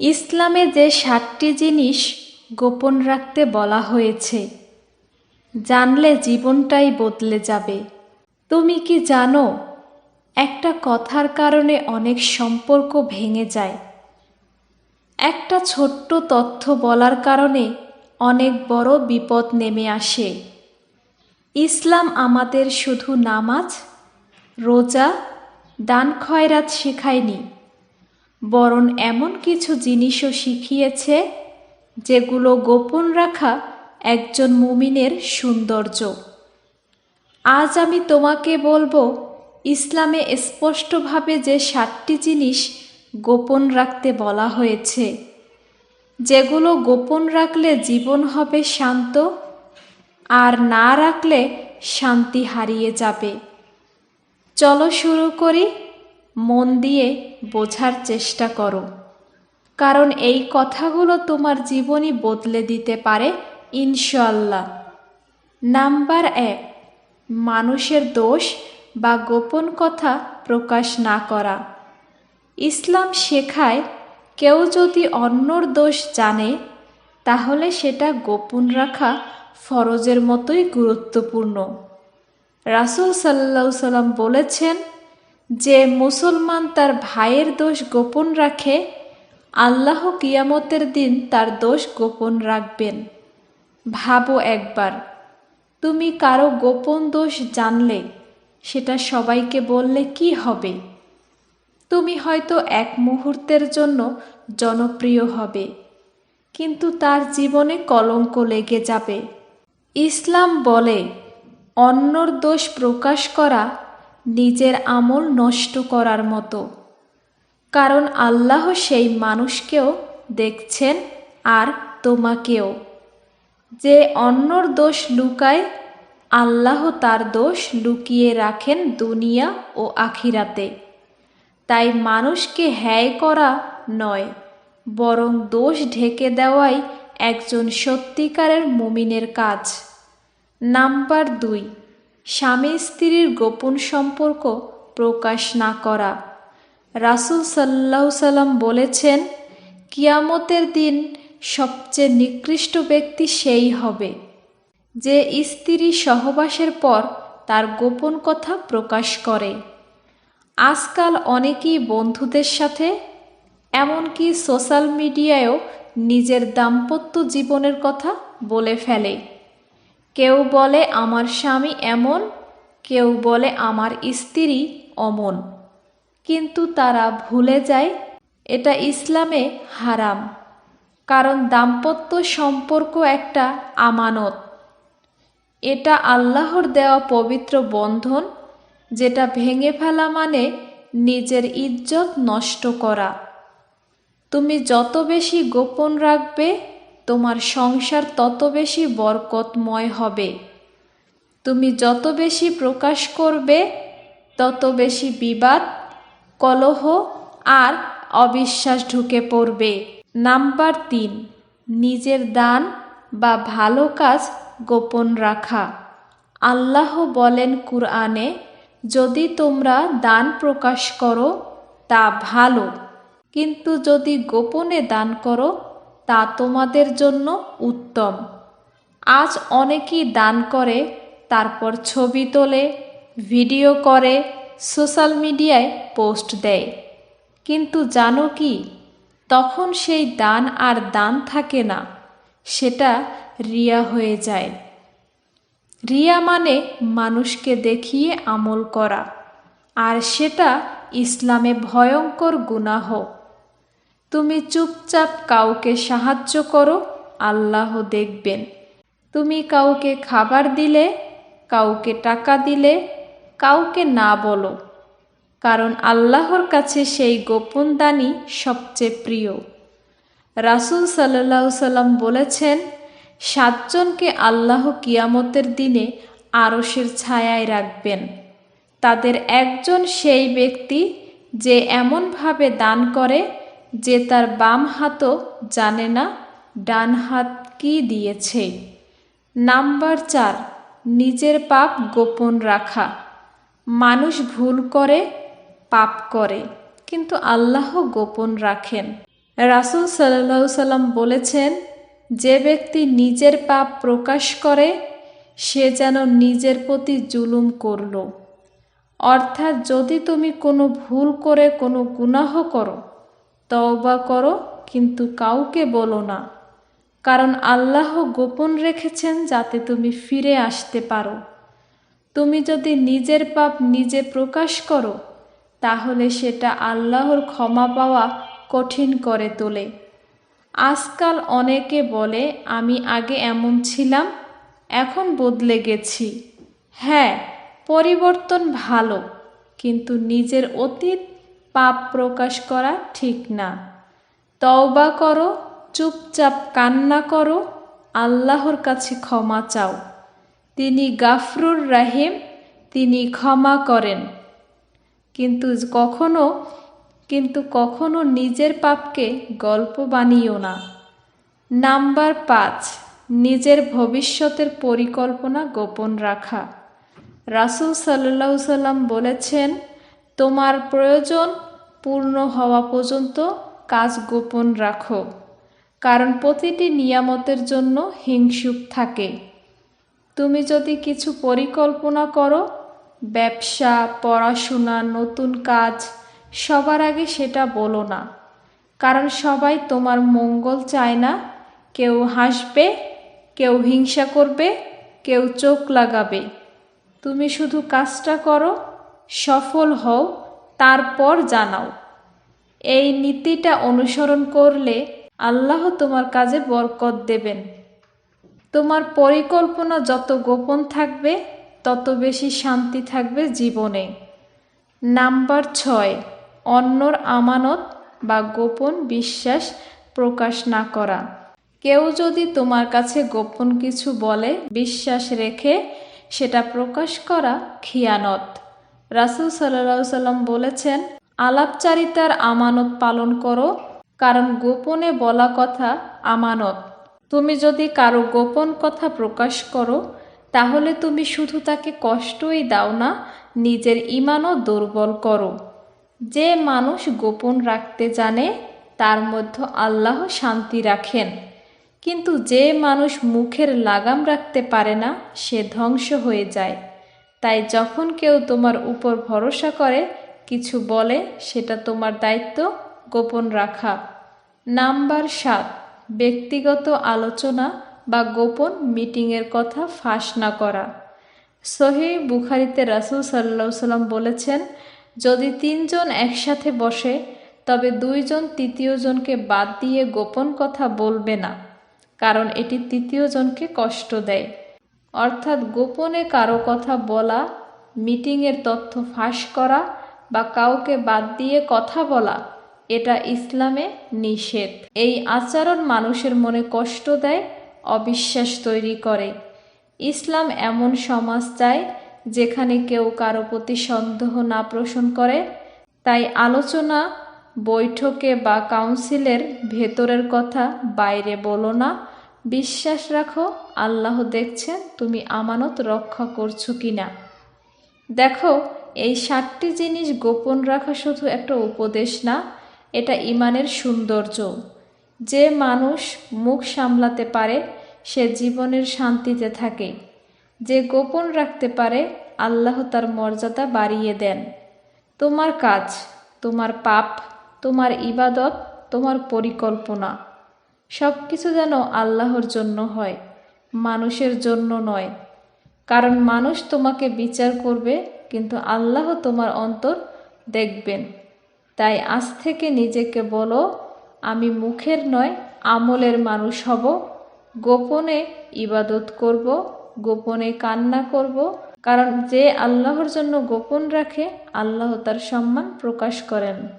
ইসলামে যে সাতটি জিনিস গোপন রাখতে বলা হয়েছে, জানলে জীবনটাই বদলে যাবে। তুমি কি জানো, একটা কথার কারণে অনেক সম্পর্ক ভেঙে যায়। একটা ছোট্ট তথ্য বলার কারণে অনেক বড় বিপদ নেমে আসে। ইসলাম আমাদের শুধু নামাজ, রোজা, দান খয়রাত শেখায়নি। বরং এমন কিছু জিনিসও শিখিয়েছে, যেগুলো গোপন রাখা একজন মুমিনের সৌন্দর্য। আজ আমি তোমাকে বলব, ইসলামে স্পষ্টভাবে যে সাতটি জিনিস গোপন রাখতে বলা হয়েছে, যেগুলো গোপন রাখলে জীবন হবে শান্ত, আর না রাখলে শান্তি হারিয়ে যাবে। চলো শুরু করি। মন দিয়ে বোঝার চেষ্টা করো। কারণ এই কথাগুলো তোমার জীবনই বদলে দিতে পারে ইনশাল্লাহ নাম্বার এক, মানুষের দোষ বা গোপন কথা প্রকাশ না করা। ইসলাম শেখায়, কেউ যদি অন্যর দোষ জানে, তাহলে সেটা গোপন রাখা ফরজের মতোই গুরুত্বপূর্ণ। রাসুল সাল্লাহ সাল্লাম বলেছেন যে মুসলমান তার ভাইয়ের দোষ গোপন রাখে, আল্লাহ কিয়ামতের দিন তার দোষ গোপন রাখবেন। ভাবো একবার, তুমি কারও গোপন দোষ জানলে, সেটা সবাইকে বললে কি হবে? তুমি হয়তো এক মুহূর্তের জন্য জনপ্রিয় হবে, কিন্তু তার জীবনে কলঙ্ক লেগে যাবে। ইসলাম বলে, অন্যর দোষ প্রকাশ করা নিজের আমল নষ্ট করার মতো। কারণ আল্লাহ সেই মানুষকেও দেখছেন আর তোমাকেও। যে অন্যর দোষ লুকায়, আল্লাহ তার দোষ লুকিয়ে রাখেন দুনিয়া ও আখিরাতে। তাই মানুষকে হ্যায় করা নয়, বরং দোষ ঢেকে দেওয়াই একজন সত্যিকারের মুমিনের কাজ। নাম্বার দুই স্বামী স্ত্রীর গোপন সম্পর্ক প্রকাশ না করা। রাসুল সাল্লাহ সাল্লাম বলেছেন, কিয়ামতের দিন সবচেয়ে নিকৃষ্ট ব্যক্তি সেই হবে, যে স্ত্রী সহবাসের পর তার গোপন কথা প্রকাশ করে। আজকাল অনেকেই বন্ধুদের সাথে, এমনকি সোশ্যাল মিডিয়ায়ও নিজের দাম্পত্য জীবনের কথা বলে ফেলে। কেউ বলে আমার স্বামী এমন, কেউ বলে আমার স্ত্রী অমন। কিন্তু তারা ভুলে যায়, এটা ইসলামে হারাম, কারণ দাম্পত্য সম্পর্ক একটা আমানত। এটা আল্লাহর দেওয়া পবিত্র বন্ধন, যেটা ভেঙে ফেলা মানে নিজের ইজ্জত নষ্ট করা। তুমি যত বেশি গোপন রাখবে তোমার সংসার তত বেশি বরকতময় হবে। তুমি যত বেশি প্রকাশ করবে, তত বেশি বিবাদ, কলহ আর অবিশ্বাস ঢুকে পড়বে। নাম্বার তিন, নিজের দান বা ভালো কাজ গোপন রাখা। আল্লাহ বলেন কুরআনে, যদি তোমরা দান প্রকাশ করো, তা ভালো। কিন্তু যদি গোপনে দান করো তা তোমাদের জন্য উত্তম। আজ অনেকেই দান করে, তারপর ছবি তোলে, ভিডিও করে, সোশ্যাল মিডিয়ায় পোস্ট দেয়। কিন্তু জানো কি? তখন সেই দান আর দান থাকে না, সেটা রিয়া হয়ে যায়। রিয়া মানে মানুষকে দেখিয়ে আমল করা, আর সেটা ইসলামে ভয়ঙ্কর গুনাহ। তুমি চুপচাপ কাউকে সাহায্য করো, আল্লাহ দেখবেন। তুমি কাউকে খাবার দিলে, কাউকে টাকা দিলে, কাউকে না বলো। কারণ আল্লাহর কাছে সেই গোপন দানই সবচেয়ে প্রিয়। রাসুল সাল্লাহ সাল্লাম বলেছেন, সাতজনকে আল্লাহ কিয়ামতের দিনে আরসের ছায়ায় রাখবেন। তাদের একজন সেই ব্যক্তি যে এমনভাবে দান করে যে তার বাম হাতও জানে না, ডান হাত কি দিয়েছে। নাম্বার চার, নিজের পাপ গোপন রাখা। মানুষ ভুল করে, পাপ করে, কিন্তু আল্লাহ গোপন রাখেন। রাসুল সাল্লাহ সাল্লাম বলেছেন, যে ব্যক্তি নিজের পাপ প্রকাশ করে, সে যেন নিজের প্রতি জুলুম করল। অর্থাৎ যদি তুমি কোনো ভুল করে, কোনো গুনাহ করো তওবা করো, কিন্তু কাউকে বলো না। কারণ আল্লাহ গোপন রেখেছেন যাতে তুমি ফিরে আসতে পারো। তুমি যদি নিজের পাপ নিজে প্রকাশ করো, তাহলে সেটা আল্লাহর ক্ষমা পাওয়া কঠিন করে তোলে। আজকাল অনেকে বলে, আমি আগে এমন ছিলাম, এখন বদলে গেছি। হ্যাঁ পরিবর্তন ভালো, কিন্তু নিজের অতীত পাপ প্রকাশ করা ঠিক না। তওবা করো, চুপচাপ কান্না করো, আল্লাহর কাছে ক্ষমা চাও। তিনি গাফরুর রাহিম, তিনি ক্ষমা করেন। কিন্তু কখনো কিন্তু কখনো নিজের পাপকে গল্প বানিও না। নাম্বার পাঁচ, নিজের ভবিষ্যতের পরিকল্পনা গোপন রাখা। রাসুল সাল্লাহ সাল্লাম বলেছেন তোমার প্রয়োজন পূর্ণ হওয়া পর্যন্ত কাজ গোপন রাখো, কারণ প্রতিটি নিয়ামতের জন্য হিংসুক থাকে। তুমি যদি কিছু পরিকল্পনা করো, ব্যবসা, পড়াশোনা, নতুন কাজ, সবার আগে সেটা বলো না, কারণ সবাই তোমার মঙ্গল চায় না। কেউ হাসবে, কেউ হিংসা করবে, কেউ চোখ লাগাবে। তুমি শুধু কাজটা করো সফল হও, তারপর জানাও। এই নীতিটা অনুসরণ করলে আল্লাহ তোমার কাজে বরকত দেবেন। তোমার পরিকল্পনা যত গোপন থাকবে, তত বেশি শান্তি থাকবে জীবনে। নাম্বার ছয়, অন্যর আমানত বা গোপন বিশ্বাস প্রকাশ না করা। কেউ যদি তোমার কাছে গোপন কিছু বলে, বিশ্বাস রেখে সেটা প্রকাশ করা খিয়ানত। রাসুল সাল্লাহ সাল্লাম বলেছেন, আলাপচারিতার আমানত পালন করো, কারণ গোপনে বলা কথা আমানত। তুমি যদি কারও গোপন কথা প্রকাশ করো, তাহলে তুমি শুধু তাকে কষ্টই দাও না, নিজের ইমানও দুর্বল করো। যে মানুষ গোপন রাখতে জানে, তার মধ্যে আল্লাহ শান্তি রাখেন। কিন্তু যে মানুষ মুখের লাগাম রাখতে পারে না, সে ধ্বংস হয়ে যায়। তাই যখন কেউ তোমার উপর ভরসা করে, কিছু বলে, সেটা তোমার দায়িত্ব গোপন রাখা। নাম্বার সাত, ব্যক্তিগত আলোচনা বা গোপন মিটিংয়ের কথা ফাঁস না করা। সহি বুখারিতে রাসুল সাল্লা সাল্লাম বলেছেন, যদি তিনজন একসাথে বসে, তবে দুইজন তৃতীয়জনকে বাদ দিয়ে গোপন কথা বলবে না, কারণ এটি তৃতীয়জনকে কষ্ট দেয়। অর্থাৎ গোপনে কারও কথা বলা, মিটিংয়ের তথ্য ফাঁস করা বা কাউকে বাদ দিয়ে কথা বলা, এটা ইসলামে নিষেধ। এই আচরণ মানুষের মনে কষ্ট দেয়, অবিশ্বাস তৈরি করে। ইসলাম এমন সমাজ চায় যেখানে কেউ কারও প্রতি সন্দেহ না পোষণ করে। তাই আলোচনা, বৈঠকে বা কাউন্সিলের ভেতরের কথা বাইরে বলো না বিশ্বাস রাখো, আল্লাহ দেখছেন তুমি আমানত রক্ষা করছ কি না দেখো, এই সাতটি জিনিস গোপন রাখা শুধু একটা উপদেশ না, এটা ইমানের সৌন্দর্য। যে মানুষ মুখ সামলাতে পারে, সে জীবনের শান্তিতে থাকে। যে গোপন রাখতে পারে, আল্লাহ তার মর্যাদা বাড়িয়ে দেন। তোমার কাজ, তোমার পাপ, তোমার ইবাদত, তোমার পরিকল্পনা। সব কিছু যেন আল্লাহর জন্য হয়, মানুষের জন্য নয়। কারণ মানুষ তোমাকে বিচার করবে, কিন্তু আল্লাহ তোমার অন্তর দেখবেন। তাই আজ থেকে নিজেকে বলো, আমি মুখের নয়, আমলের মানুষ হব। গোপনে ইবাদত করব, গোপনে কান্না করব। কারণ যে আল্লাহর জন্য গোপন রাখে, আল্লাহ তার সম্মান প্রকাশ করেন।